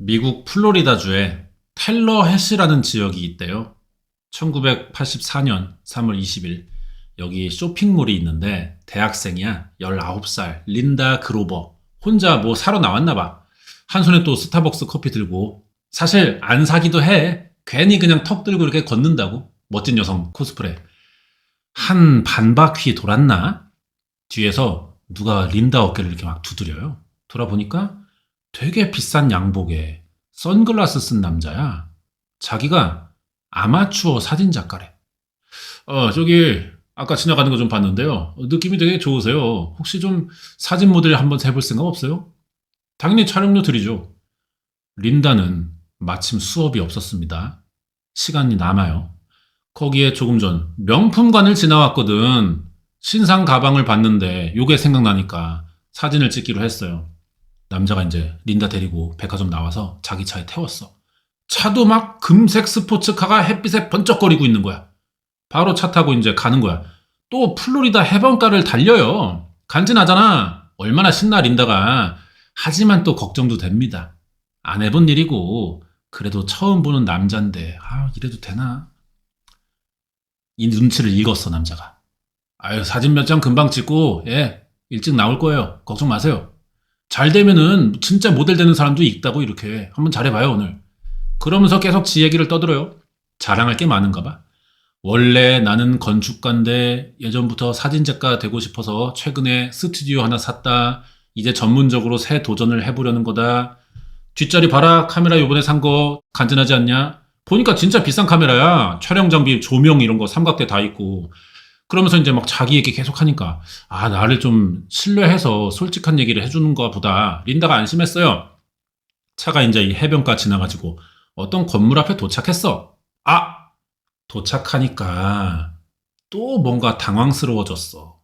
미국 플로리다주에 텔러 해시라는 지역이 있대요. 1984년 3월 20일 여기 쇼핑몰이 있는데 대학생이야 19살 린다 그로버 혼자 뭐 사러 나왔나 봐. 한 손에 또 스타벅스 커피 들고 사실 안 사기도 해. 괜히 그냥 턱 들고 이렇게 걷는다고. 멋진 여성 코스프레. 한 반바퀴 돌았나? 뒤에서 누가 린다 어깨를 이렇게 막 두드려요. 돌아보니까 되게 비싼 양복에 선글라스 쓴 남자야. 자기가 아마추어 사진 작가래. 어, 저기, 아까 지나가는 거 좀 봤는데요. 어, 느낌이 되게 좋으세요. 혹시 좀 사진 모델 한번 해볼 생각 없어요? 당연히 촬영료 드리죠. 린다는 마침 수업이 없었습니다. 시간이 남아요. 거기에 조금 전 명품관을 지나왔거든. 신상 가방을 봤는데 요게 생각나니까 사진을 찍기로 했어요. 남자가 이제 린다 데리고 백화점 나와서 자기 차에 태웠어. 차도 막 금색 스포츠카가 햇빛에 번쩍거리고 있는 거야. 바로 차 타고 이제 가는 거야. 또 플로리다 해변가를 달려요. 간지나잖아. 얼마나 신나 린다가. 하지만 또 걱정도 됩니다. 안 해본 일이고 그래도 처음 보는 남잔데 아 이래도 되나? 이 눈치를 읽었어 남자가. 아유 사진 몇 장 금방 찍고 예 일찍 나올 거예요. 걱정 마세요. 잘 되면은 진짜 모델 되는 사람도 있다고 이렇게 한번 잘해봐요 오늘. 그러면서 계속 지 얘기를 떠들어요. 자랑할 게 많은가 봐. 원래 나는 건축가인데 예전부터 사진작가 되고 싶어서 최근에 스튜디오 하나 샀다. 이제 전문적으로 새 도전을 해보려는 거다. 뒷자리 봐라 카메라 요번에 산 거 간지나지 않냐? 보니까 진짜 비싼 카메라야. 촬영 장비, 조명 이런 거 삼각대 다 있고. 그러면서 이제 막 자기 얘기 계속 하니까 아 나를 좀 신뢰해서 솔직한 얘기를 해주는가 보다 린다가 안심했어요. 차가 이제 이 해변가 지나가지고 어떤 건물 앞에 도착했어. 아 도착하니까 또 뭔가 당황스러워졌어.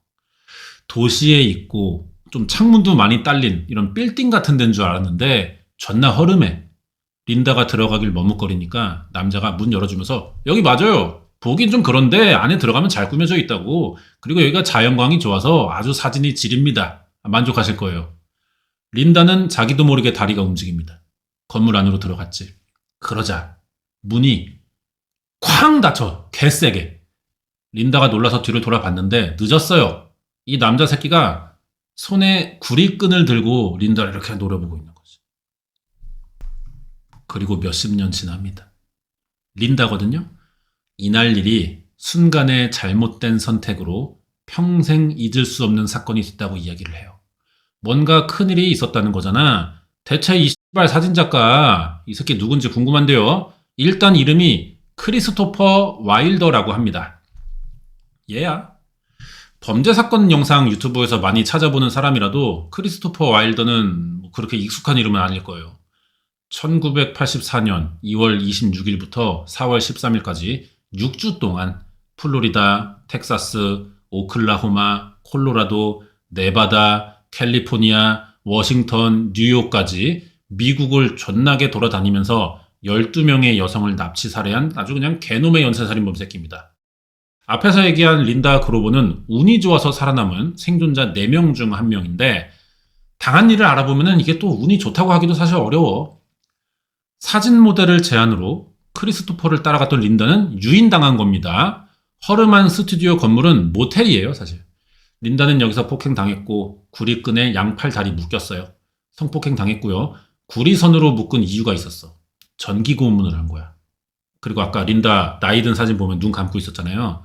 도시에 있고 좀 창문도 많이 딸린 이런 빌딩 같은 데인 줄 알았는데 존나 허름해. 린다가 들어가길 머뭇거리니까 남자가 문 열어주면서 여기 맞아요. 보긴 좀 그런데 안에 들어가면 잘 꾸며져 있다고. 그리고 여기가 자연광이 좋아서 아주 사진이 지립니다. 만족하실 거예요. 린다는 자기도 모르게 다리가 움직입니다. 건물 안으로 들어갔지. 그러자 문이 쾅 닫혀 개세게. 린다가 놀라서 뒤를 돌아봤는데 늦었어요. 이 남자 새끼가 손에 구리끈을 들고 린다를 이렇게 노려보고 있는 거지. 그리고 몇십 년 지납니다. 린다거든요. 이날 일이 순간의 잘못된 선택으로 평생 잊을 수 없는 사건이 됐다고 이야기를 해요. 뭔가 큰일이 있었다는 거잖아. 대체 이 씨발 사진작가, 이 새끼 누군지 궁금한데요. 일단 이름이 크리스토퍼 와일더라고 합니다. 얘야. 범죄 사건 영상 유튜브에서 많이 찾아보는 사람이라도 크리스토퍼 와일더는 뭐 그렇게 익숙한 이름은 아닐 거예요. 1984년 2월 26일부터 4월 13일까지 6주 동안 플로리다, 텍사스, 오클라호마, 콜로라도, 네바다, 캘리포니아, 워싱턴, 뉴욕까지 미국을 존나게 돌아다니면서 12명의 여성을 납치 살해한 아주 그냥 개놈의 연쇄살인 범 새끼입니다. 앞에서 얘기한 린다 그로버는 운이 좋아서 살아남은 생존자 4명 중한 명인데 당한 일을 알아보면 이게 또 운이 좋다고 하기도 사실 어려워. 사진 모델을 제안으로 크리스토퍼를 따라갔던 린다는 유인당한 겁니다. 허름한 스튜디오 건물은 모텔이에요, 사실. 린다는 여기서 폭행당했고 구리끈에 양팔 다리 묶였어요. 성폭행 당했고요. 구리선으로 묶은 이유가 있었어. 전기 고문을 한 거야. 그리고 아까 린다 나이 든 사진 보면 눈 감고 있었잖아요.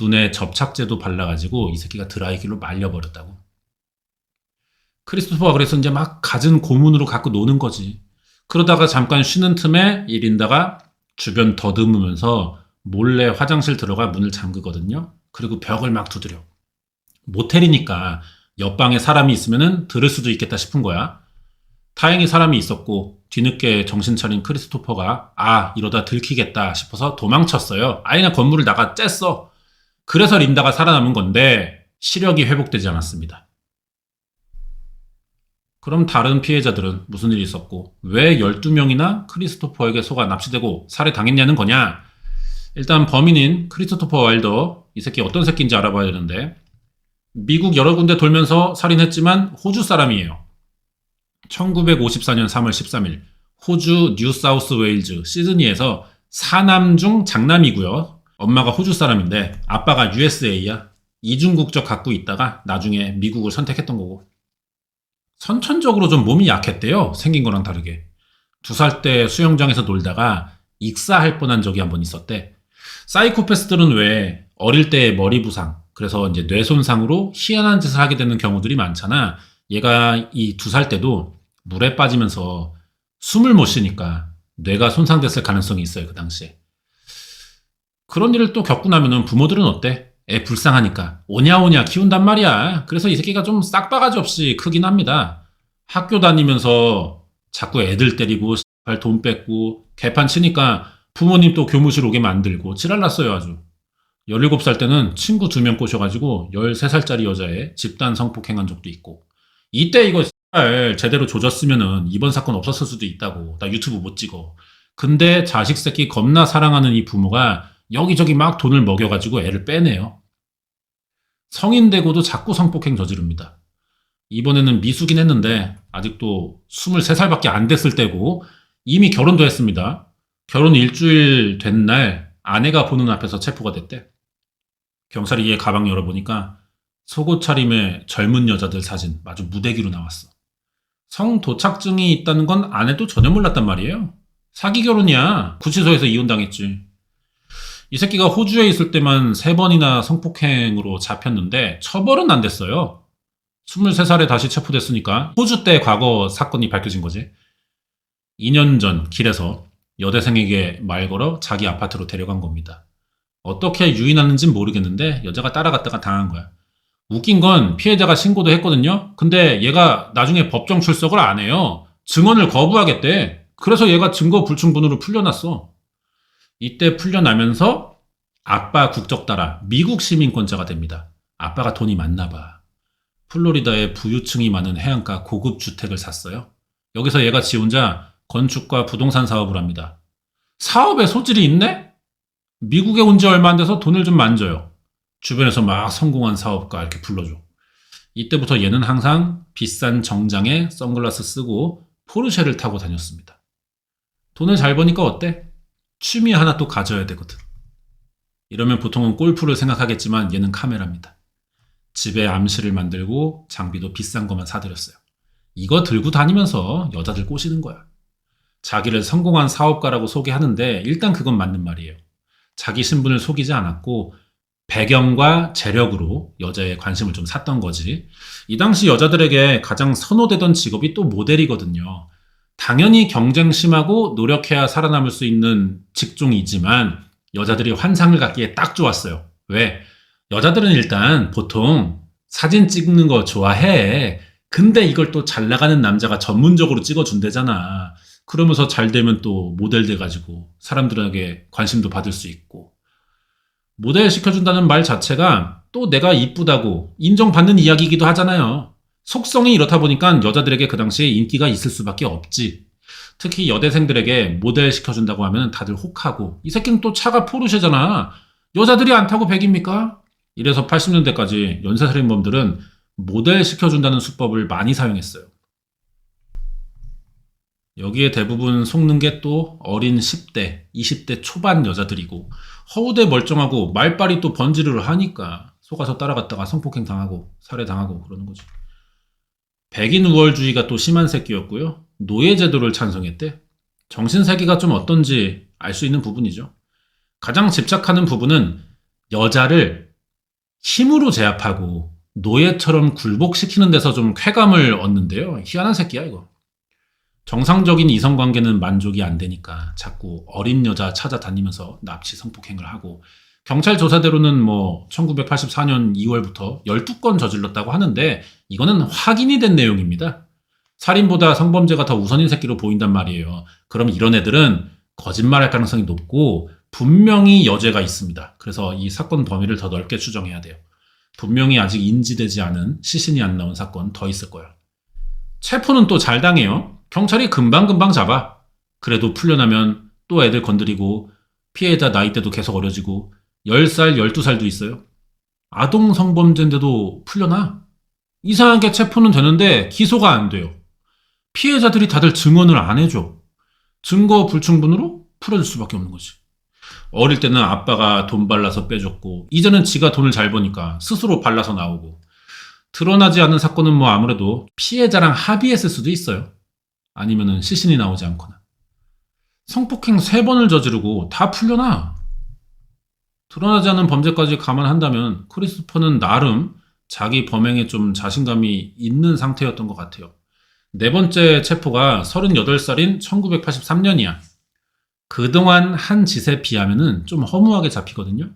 눈에 접착제도 발라가지고 이 새끼가 드라이기로 말려버렸다고. 크리스토퍼가 그래서 이제 막 갖은 고문으로 갖고 노는 거지. 그러다가 잠깐 쉬는 틈에 이 린다가 주변 더듬으면서 몰래 화장실 들어가 문을 잠그거든요. 그리고 벽을 막 두드려. 모텔이니까 옆방에 사람이 있으면 들을 수도 있겠다 싶은 거야. 다행히 사람이 있었고 뒤늦게 정신 차린 크리스토퍼가 아 이러다 들키겠다 싶어서 도망쳤어요. 그냥 건물을 나가 쬐어. 그래서 린다가 살아남은 건데 시력이 회복되지 않았습니다. 그럼 다른 피해자들은 무슨 일이 있었고 왜 12명이나 크리스토퍼에게 속아 납치되고 살해당했냐는 거냐? 일단 범인인 크리스토퍼 와일더 이 새끼 어떤 새끼인지 알아봐야 되는데 미국 여러 군데 돌면서 살인했지만 호주 사람이에요. 1954년 3월 13일 호주 뉴 사우스 웨일즈 시드니에서 사남 중 장남이고요. 엄마가 호주 사람인데 아빠가 USA야. 이중 국적 갖고 있다가 나중에 미국을 선택했던 거고. 선천적으로 좀 몸이 약했대요. 생긴 거랑 다르게. 두 살 때 수영장에서 놀다가 익사할 뻔한 적이 한 번 있었대. 사이코패스들은 왜 어릴 때 머리 부상, 그래서 이제 뇌 손상으로 희한한 짓을 하게 되는 경우들이 많잖아. 얘가 이 두 살 때도 물에 빠지면서 숨을 못 쉬니까 뇌가 손상됐을 가능성이 있어요, 그 당시에. 그런 일을 또 겪고 나면은 부모들은 어때? 애 불쌍하니까 오냐오냐 키운단 말이야. 그래서 이 새끼가 좀 싹바가지 없이 크긴 합니다. 학교 다니면서 자꾸 애들 때리고 발돈 뺏고 개판 치니까 부모님 또 교무실 오게 만들고 지랄났어요 아주. 17살 때는 친구 두 명 꼬셔가지고 13살짜리 여자애 집단 성폭행한 적도 있고 이때 이거 제대로 조졌으면은 이번 사건 없었을 수도 있다고 나 유튜브 못 찍어 근데 자식 새끼 겁나 사랑하는 이 부모가 여기저기 막 돈을 먹여가지고 애를 빼내요 성인 되고도 자꾸 성폭행 저지릅니다 이번에는 미수긴 했는데 아직도 23살밖에 안 됐을 때고 이미 결혼도 했습니다 결혼 일주일 된 날 아내가 보는 앞에서 체포가 됐대 경찰이 얘 가방 열어보니까 속옷 차림의 젊은 여자들 사진 마주 무대기로 나왔어. 성 도착증이 있다는 건 아내도 전혀 몰랐단 말이에요. 사기 결혼이야. 구치소에서 이혼당했지. 이 새끼가 호주에 있을 때만 세 번이나 성폭행으로 잡혔는데 처벌은 안 됐어요. 23살에 다시 체포됐으니까 호주 때 과거 사건이 밝혀진 거지. 2년 전 길에서 여대생에게 말 걸어 자기 아파트로 데려간 겁니다. 어떻게 유인하는진 모르겠는데 여자가 따라갔다가 당한 거야. 웃긴 건 피해자가 신고도 했거든요. 근데 얘가 나중에 법정 출석을 안 해요. 증언을 거부하겠대. 그래서 얘가 증거 불충분으로 풀려났어. 이때 풀려나면서 아빠 국적 따라 미국 시민권자가 됩니다. 아빠가 돈이 많나 봐. 플로리다에 부유층이 많은 해안가 고급 주택을 샀어요. 여기서 얘가 지 혼자 건축과 부동산 사업을 합니다. 사업에 소질이 있네? 미국에 온 지 얼마 안 돼서 돈을 좀 만져요. 주변에서 막 성공한 사업가 이렇게 불러줘. 이때부터 얘는 항상 비싼 정장에 선글라스 쓰고 포르쉐를 타고 다녔습니다. 돈을 잘 버니까 어때? 취미 하나 또 가져야 되거든. 이러면 보통은 골프를 생각하겠지만 얘는 카메라입니다. 집에 암시를 만들고 장비도 비싼 것만 사들였어요. 이거 들고 다니면서 여자들 꼬시는 거야. 자기를 성공한 사업가라고 소개하는데 일단 그건 맞는 말이에요. 자기 신분을 속이지 않았고 배경과 재력으로 여자의 관심을 좀 샀던 거지. 이 당시 여자들에게 가장 선호되던 직업이 또 모델이거든요. 당연히 경쟁 심하고 노력해야 살아남을 수 있는 직종이지만 여자들이 환상을 갖기에 딱 좋았어요. 왜? 여자들은 일단 보통 사진 찍는 거 좋아해. 근데 이걸 또 잘 나가는 남자가 전문적으로 찍어준대잖아. 그러면서 잘 되면 또 모델 돼가지고 사람들에게 관심도 받을 수 있고. 모델 시켜준다는 말 자체가 또 내가 이쁘다고 인정받는 이야기이기도 하잖아요. 속성이 이렇다 보니까 여자들에게 그 당시에 인기가 있을 수밖에 없지. 특히 여대생들에게 모델 시켜준다고 하면 다들 혹하고 이 새끼는 또 차가 포르쉐잖아. 여자들이 안 타고 백입니까? 이래서 80년대까지 연쇄살인범들은 모델 시켜준다는 수법을 많이 사용했어요. 여기에 대부분 속는 게 또 어린 10대, 20대 초반 여자들이고 허우대 멀쩡하고 말빨이 또 번지르르 하니까 속아서 따라갔다가 성폭행 당하고 살해당하고 그러는 거지. 백인 우월주의가 또 심한 새끼였고요. 노예제도를 찬성했대. 정신세계가 좀 어떤지 알 수 있는 부분이죠. 가장 집착하는 부분은 여자를 힘으로 제압하고 노예처럼 굴복시키는 데서 좀 쾌감을 얻는데요. 희한한 새끼야, 이거. 정상적인 이성관계는 만족이 안 되니까 자꾸 어린 여자 찾아다니면서 납치 성폭행을 하고 경찰 조사대로는 뭐 1984년 2월부터 12건 저질렀다고 하는데 이거는 확인이 된 내용입니다. 살인보다 성범죄가 더 우선인 새끼로 보인단 말이에요. 그럼 이런 애들은 거짓말할 가능성이 높고 분명히 여죄가 있습니다. 그래서 이 사건 범위를 더 넓게 추정해야 돼요. 분명히 아직 인지되지 않은 시신이 안 나온 사건 더 있을 거예요. 체포는 또 잘 당해요. 경찰이 금방금방 잡아. 그래도 풀려나면 또 애들 건드리고 피해자 나이대도 계속 어려지고 10살, 12살도 있어요. 아동 성범죄인데도 풀려나? 이상하게 체포는 되는데 기소가 안 돼요. 피해자들이 다들 증언을 안 해줘. 증거 불충분으로 풀어줄 수밖에 없는 거지. 어릴 때는 아빠가 돈 발라서 빼줬고, 이제는 지가 돈을 잘 버니까 스스로 발라서 나오고, 드러나지 않는 사건은 뭐 아무래도 피해자랑 합의했을 수도 있어요. 아니면은 시신이 나오지 않거나. 성폭행 세 번을 저지르고 다 풀려나. 드러나지 않는 범죄까지 감안한다면 크리스토퍼는 나름 자기 범행에 좀 자신감이 있는 상태였던 것 같아요. 네 번째 체포가 38살인 1983년이야. 그동안 한 짓에 비하면은 좀 허무하게 잡히거든요.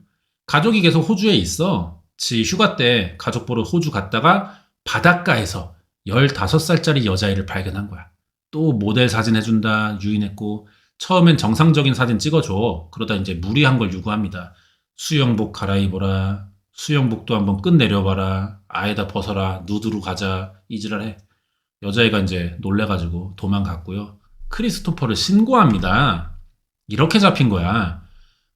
가족이 계속 호주에 있어. 지 휴가 때 가족 보러 호주 갔다가 바닷가에서 15살짜리 여자애를 발견한 거야. 또 모델 사진 해준다 유인했고 처음엔 정상적인 사진 찍어줘. 그러다 이제 무리한 걸 요구합니다. 수영복 갈아입어라. 수영복도 한번 끝내려봐라. 아예다 벗어라. 누드로 가자. 이지랄 해. 여자애가 이제 놀래가지고 도망갔고요. 크리스토퍼를 신고합니다. 이렇게 잡힌 거야.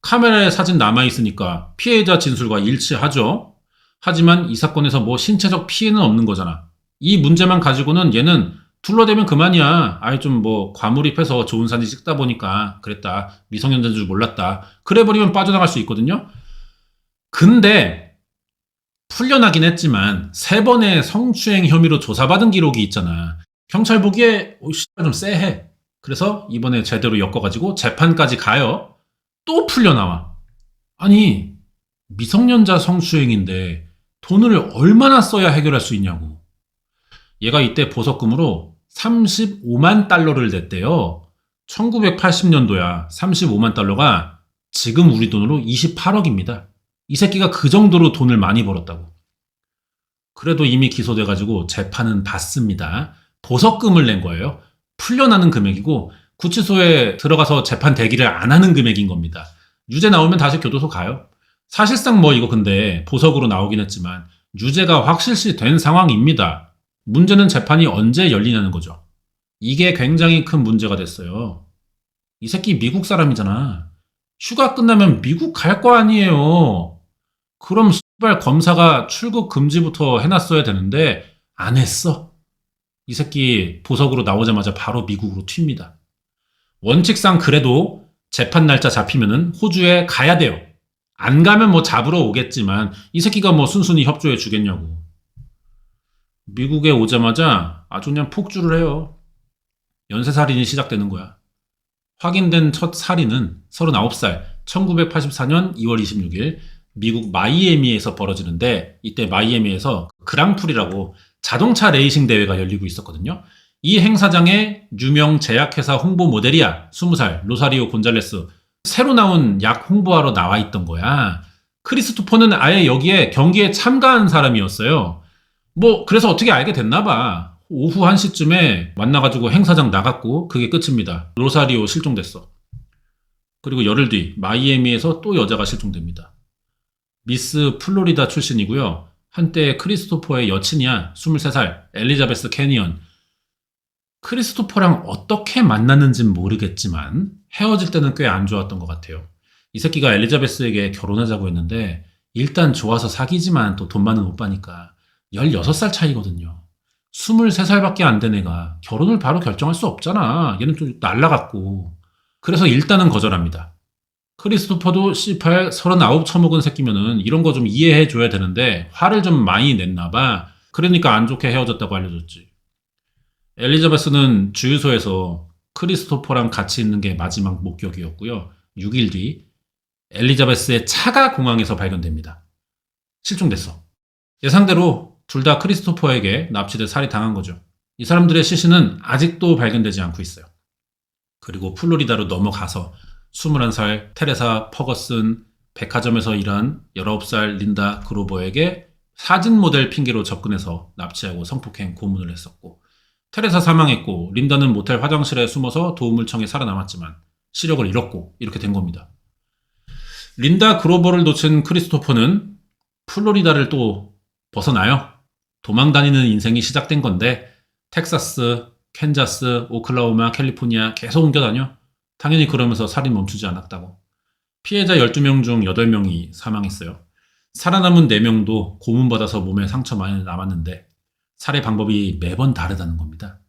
카메라에 사진 남아있으니까 피해자 진술과 일치하죠. 하지만 이 사건에서 뭐 신체적 피해는 없는 거잖아. 이 문제만 가지고는 얘는 둘러대면 그만이야. 아예 좀뭐 과몰입해서 좋은 사진 찍다 보니까 그랬다. 미성년자인 줄 몰랐다. 그래버리면 빠져나갈 수 있거든요. 근데 풀려나긴 했지만 세 번의 성추행 혐의로 조사받은 기록이 있잖아. 경찰 보기에 오, 씨, 좀 쎄해. 그래서 이번에 제대로 엮어가지고 재판까지 가요. 또 풀려나와. 아니 미성년자 성추행인데 돈을 얼마나 써야 해결할 수 있냐고. 얘가 이때 보석금으로 35만 달러를 냈대요. 1980년도야. 35만 달러가 지금 우리 돈으로 28억입니다. 이 새끼가 그 정도로 돈을 많이 벌었다고. 그래도 이미 기소돼가지고 재판은 받습니다. 보석금을 낸 거예요. 풀려나는 금액이고 구치소에 들어가서 재판 대기를 안 하는 금액인 겁니다. 유죄 나오면 다시 교도소 가요. 사실상 뭐 이거 근데 보석으로 나오긴 했지만 유죄가 확실시 된 상황입니다. 문제는 재판이 언제 열리냐는 거죠. 이게 굉장히 큰 문제가 됐어요. 이 새끼 미국 사람이잖아. 휴가 끝나면 미국 갈 거 아니에요. 그럼 씨발 검사가 출국 금지부터 해놨어야 되는데 안 했어. 이 새끼 보석으로 나오자마자 바로 미국으로 튑니다. 원칙상 그래도 재판 날짜 잡히면은 호주에 가야 돼요. 안 가면 뭐 잡으러 오겠지만 이 새끼가 뭐 순순히 협조해 주겠냐고. 미국에 오자마자 아주 그냥 폭주를 해요. 연쇄살인이 시작되는 거야. 확인된 첫 살인은 39살, 1984년 2월 26일 미국 마이애미에서 벌어지는데 이때 마이애미에서 그랑프리라고 자동차 레이싱 대회가 열리고 있었거든요. 이 행사장에 유명 제약회사 홍보 모델이야. 20살 로사리오 곤잘레스. 새로 나온 약 홍보하러 나와 있던 거야. 크리스토퍼는 아예 여기에 경기에 참가한 사람이었어요. 뭐 그래서 어떻게 알게 됐나 봐. 오후 1시쯤에 만나가지고 행사장 나갔고 그게 끝입니다. 로사리오 실종됐어. 그리고 열흘 뒤 마이애미에서 또 여자가 실종됩니다. 미스 플로리다 출신이고요. 한때 크리스토퍼의 여친이야. 23살 엘리자베스 캐니언. 크리스토퍼랑 어떻게 만났는진 모르겠지만 헤어질 때는 꽤 안 좋았던 것 같아요. 이 새끼가 엘리자베스에게 결혼하자고 했는데 일단 좋아서 사귀지만 또 돈 많은 오빠니까 16살 차이거든요. 23살밖에 안 된 애가 결혼을 바로 결정할 수 없잖아. 얘는 좀 날라갔고. 그래서 일단은 거절합니다. 크리스토퍼도 C8 39 처먹은 새끼면은 이런 거 좀 이해해 줘야 되는데 화를 좀 많이 냈나 봐. 그러니까 안 좋게 헤어졌다고 알려줬지. 엘리자베스는 주유소에서 크리스토퍼랑 같이 있는 게 마지막 목격이었고요. 6일 뒤 엘리자베스의 차가 공항에서 발견됩니다. 실종됐어. 예상대로 둘 다 크리스토퍼에게 납치돼 살이 당한 거죠. 이 사람들의 시신은 아직도 발견되지 않고 있어요. 그리고 플로리다로 넘어가서 21살 테레사 퍼거슨 백화점에서 일한 19살 린다 그로버에게 사진 모델 핑계로 접근해서 납치하고 성폭행 고문을 했었고 테레사 사망했고 린다는 모텔 화장실에 숨어서 도움을 청해 살아남았지만 시력을 잃었고 이렇게 된 겁니다. 린다 그로버를 놓친 크리스토퍼는 플로리다를 또 벗어나요. 도망 다니는 인생이 시작된 건데 텍사스, 캔자스, 오클라호마, 캘리포니아 계속 옮겨 다녀. 당연히 그러면서 살인 멈추지 않았다고. 피해자 12명 중 8명이 사망했어요. 살아남은 4명도 고문받아서 몸에 상처 많이 남았는데 살해 방법이 매번 다르다는 겁니다.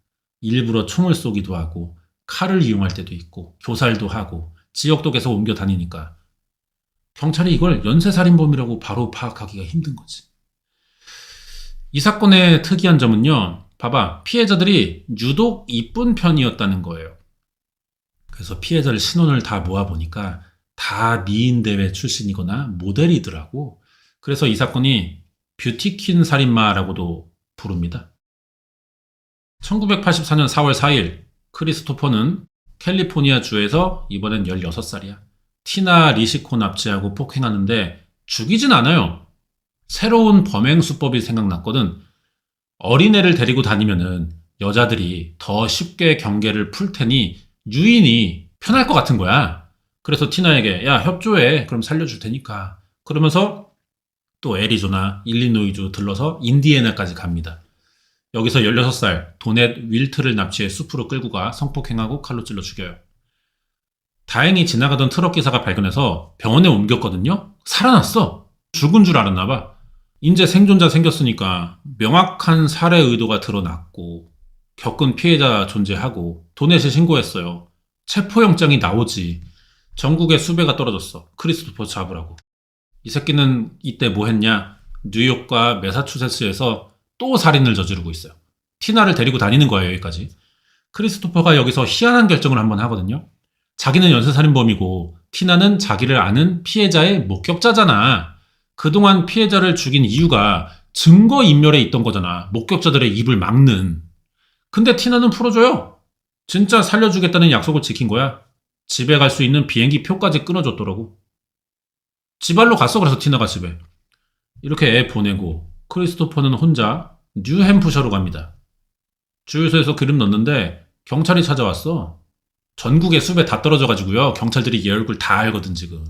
일부러 총을 쏘기도 하고 칼을 이용할 때도 있고 교살도 하고 지역도 계속 옮겨 다니니까 경찰이 이걸 연쇄살인범이라고 바로 파악하기가 힘든 거지. 이 사건의 특이한 점은요. 봐봐. 피해자들이 유독 이쁜 편이었다는 거예요. 그래서 피해자를 신원을 다 모아보니까 다 미인대회 출신이거나 모델이더라고. 그래서 이 사건이 뷰티퀸 살인마라고도 부릅니다. 1984년 4월 4일 크리스토퍼는 캘리포니아 주에서 이번엔 16살이야. 티나 리시코 납치하고 폭행하는데 죽이진 않아요. 새로운 범행 수법이 생각났거든. 어린애를 데리고 다니면은 여자들이 더 쉽게 경계를 풀 테니 유인이 편할 것 같은 거야. 그래서 티나에게 야 협조해 그럼 살려줄 테니까 그러면서 또 애리조나 일리노이주 들러서 인디애나까지 갑니다. 여기서 16살 도넷 윌트를 납치해 숲으로 끌고 가 성폭행하고 칼로 찔러 죽여요. 다행히 지나가던 트럭 기사가 발견해서 병원에 옮겼거든요. 살아났어. 죽은 줄 알았나 봐. 인제 생존자 생겼으니까 명확한 살해 의도가 드러났고 겪은 피해자 존재하고 도넷에 신고했어요. 체포영장이 나오지. 전국에 수배가 떨어졌어. 크리스토퍼 잡으라고. 이 새끼는 이때 뭐 했냐? 뉴욕과 매사추세츠에서 또 살인을 저지르고 있어요. 티나를 데리고 다니는 거예요, 여기까지. 크리스토퍼가 여기서 희한한 결정을 한번 하거든요. 자기는 연쇄살인범이고 티나는 자기를 아는 피해자의 목격자잖아. 그동안 피해자를 죽인 이유가 증거인멸에 있던 거잖아. 목격자들의 입을 막는. 근데 티나는 풀어줘요. 진짜 살려주겠다는 약속을 지킨 거야. 집에 갈 수 있는 비행기 표까지 끊어줬더라고. 지발로 갔어, 그래서 티나가 집에. 이렇게 애 보내고 크리스토퍼는 혼자 뉴햄프셔로 갑니다. 주유소에서 기름 넣는데 경찰이 찾아왔어. 전국에 수배 다 떨어져가지고요. 경찰들이 얘 얼굴 다 알거든, 지금.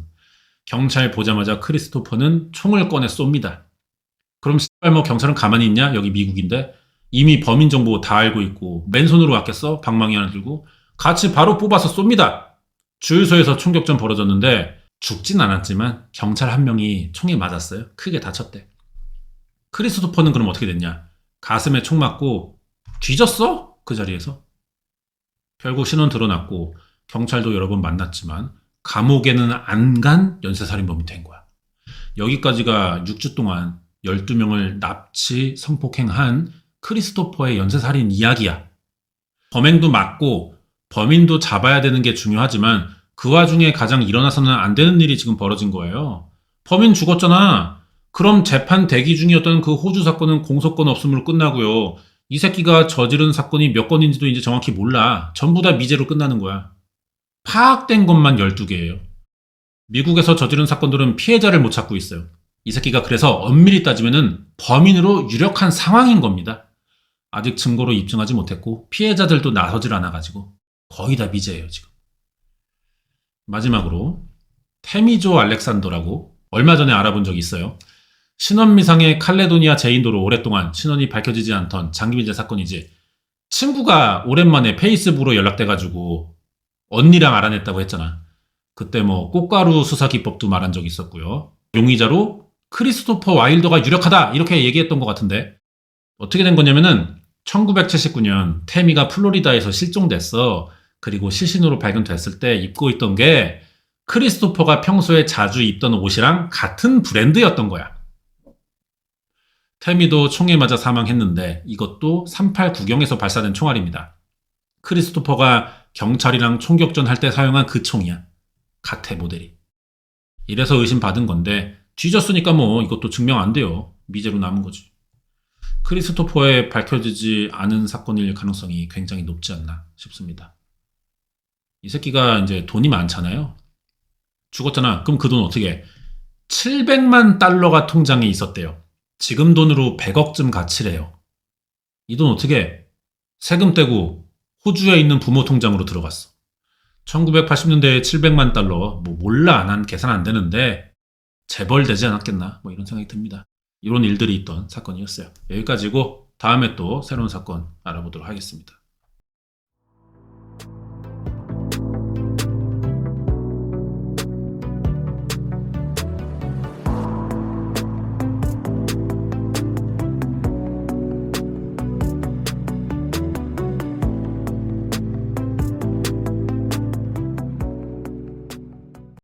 경찰 보자마자 크리스토퍼는 총을 꺼내 쏩니다. 그럼 씨발 뭐 경찰은 가만히 있냐? 여기 미국인데. 이미 범인 정보 다 알고 있고 맨손으로 왔겠어? 방망이 하나 들고. 같이 바로 뽑아서 쏩니다. 주유소에서 총격전 벌어졌는데 죽진 않았지만 경찰 한 명이 총에 맞았어요. 크게 다쳤대. 크리스토퍼는 그럼 어떻게 됐냐? 가슴에 총 맞고 뒤졌어? 그 자리에서. 결국 신원 드러났고 경찰도 여러 번 만났지만 감옥에는 안 간 연쇄살인범이 된 거야. 여기까지가 6주 동안 12명을 납치, 성폭행한 크리스토퍼의 연쇄살인 이야기야. 범행도 맞고 범인도 잡아야 되는 게 중요하지만 그 와중에 가장 일어나서는 안 되는 일이 지금 벌어진 거예요. 범인 죽었잖아. 그럼 재판 대기 중이었던 그 호주 사건은 공소권 없음으로 끝나고요. 이 새끼가 저지른 사건이 몇 건인지도 이제 정확히 몰라. 전부 다 미제로 끝나는 거야. 파악된 것만 12개예요. 미국에서 저지른 사건들은 피해자를 못 찾고 있어요. 이 새끼가 그래서 엄밀히 따지면은 범인으로 유력한 상황인 겁니다. 아직 증거로 입증하지 못했고 피해자들도 나서질 않아가지고 거의 다 미제예요 지금. 마지막으로 테미조 알렉산더라고 얼마 전에 알아본 적이 있어요. 신원미상의 칼레도니아 제인도로 오랫동안 신원이 밝혀지지 않던 장기민재 사건이지. 친구가 오랜만에 페이스북으로 연락돼가지고 언니랑 알아냈다고 했잖아. 그때 뭐 꽃가루 수사 기법도 말한 적이 있었고요. 용의자로 크리스토퍼 와일더가 유력하다 이렇게 얘기했던 것 같은데 어떻게 된 거냐면은 1979년 태미가 플로리다에서 실종됐어. 그리고 시신으로 발견됐을 때 입고 있던 게 크리스토퍼가 평소에 자주 입던 옷이랑 같은 브랜드였던 거야. 태미도 총에 맞아 사망했는데 이것도 38 구경에서 발사된 총알입니다. 크리스토퍼가 경찰이랑 총격전 할 때 사용한 그 총이야. 가테 모델이. 이래서 의심받은 건데 뒤졌으니까 뭐 이것도 증명 안 돼요. 미제로 남은 거지. 크리스토퍼의 밝혀지지 않은 사건일 가능성이 굉장히 높지 않나 싶습니다. 이 새끼가 이제 돈이 많잖아요. 죽었잖아. 그럼 그 돈 어떻게 해? 700만 달러가 통장에 있었대요. 지금 돈으로 100억쯤 가치래요. 이 돈 어떻게 해? 세금 떼고 호주에 있는 부모 통장으로 들어갔어. 1980년대에 700만 달러, 뭐 몰라 안 한 계산 안 되는데 재벌 되지 않았겠나 뭐 이런 생각이 듭니다. 이런 일들이 있던 사건이었어요. 여기까지고 다음에 또 새로운 사건 알아보도록 하겠습니다.